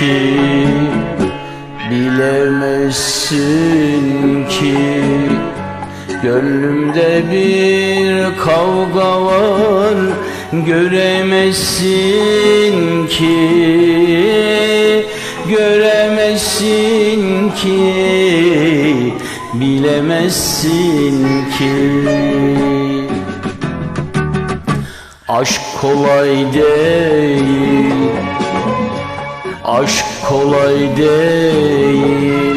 ki Bilemezsin ki Gönlümde bir kavga var Göremezsin ki Göremezsin ki Bilemezsin ki. Aşk kolay değil Aşk kolay değil.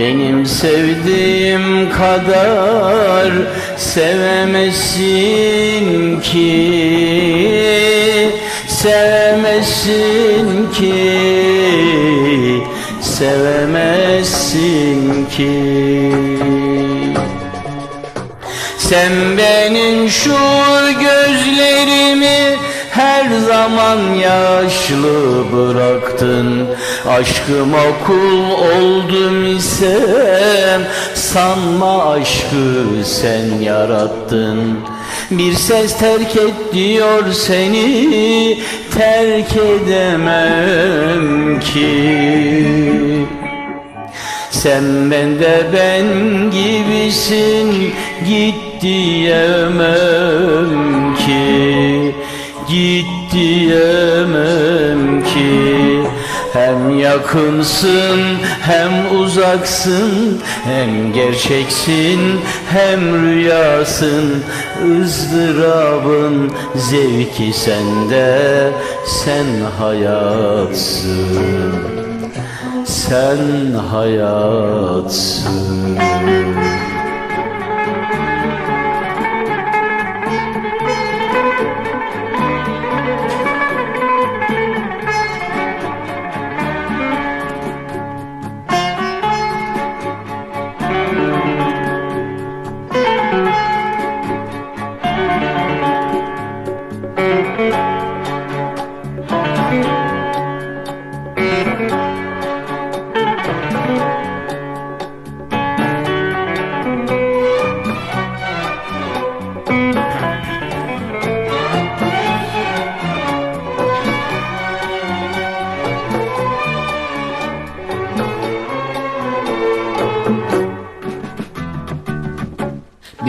Benim sevdiğim kadar sevemezsin ki. Sevemezsin ki. Sevemezsin ki. Sen benim şu gözlerimi her zaman yaşlı bıraktın. Aşkıma kul oldum isem Sanma aşkı sen yarattın. Bir ses terk et diyor seni Terk edemem ki. Sen bende ben gibisin git diyemem ki Git diyemem ki. Hem yakınsın hem uzaksın Hem gerçeksin hem rüyasın. Izdırabın zevki sende Sen hayatsın. Sen hayatsın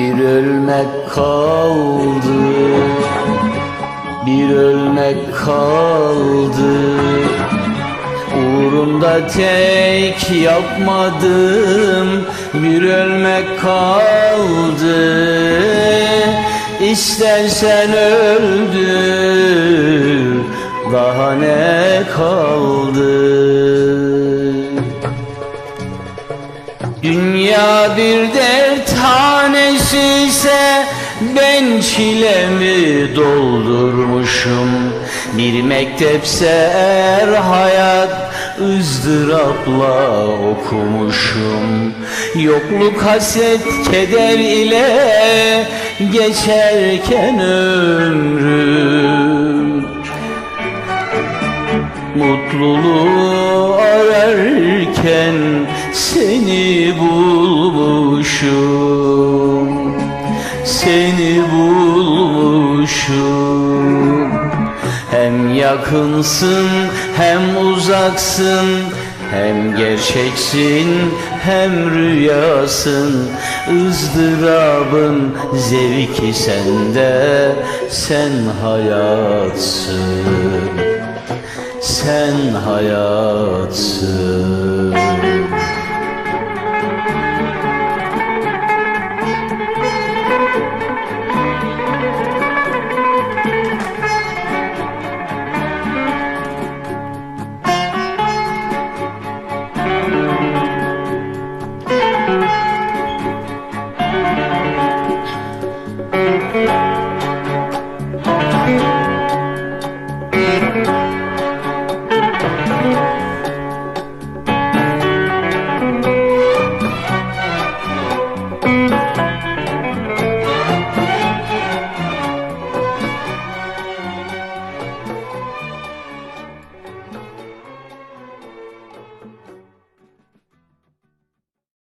Bir ölmek kaldı. Bir ölmek kaldı. Uğrunda tek yapmadım. Bir ölmek kaldı. İstersen öldür Daha ne kaldı Dünya bir dert hanesi ise ben çilemi doldurmuşum. Bir mektepse eğer hayat ızdırapla okumuşum. Yokluk haset keder ile geçerken ömrüm. Mutluluğu ararken bulmuşum Seni bulmuşum. Hem yakınsın hem uzaksın hem gerçeksin hem rüyasın. Izdırabın zevki sende Sen hayatsın. Sen hayatsın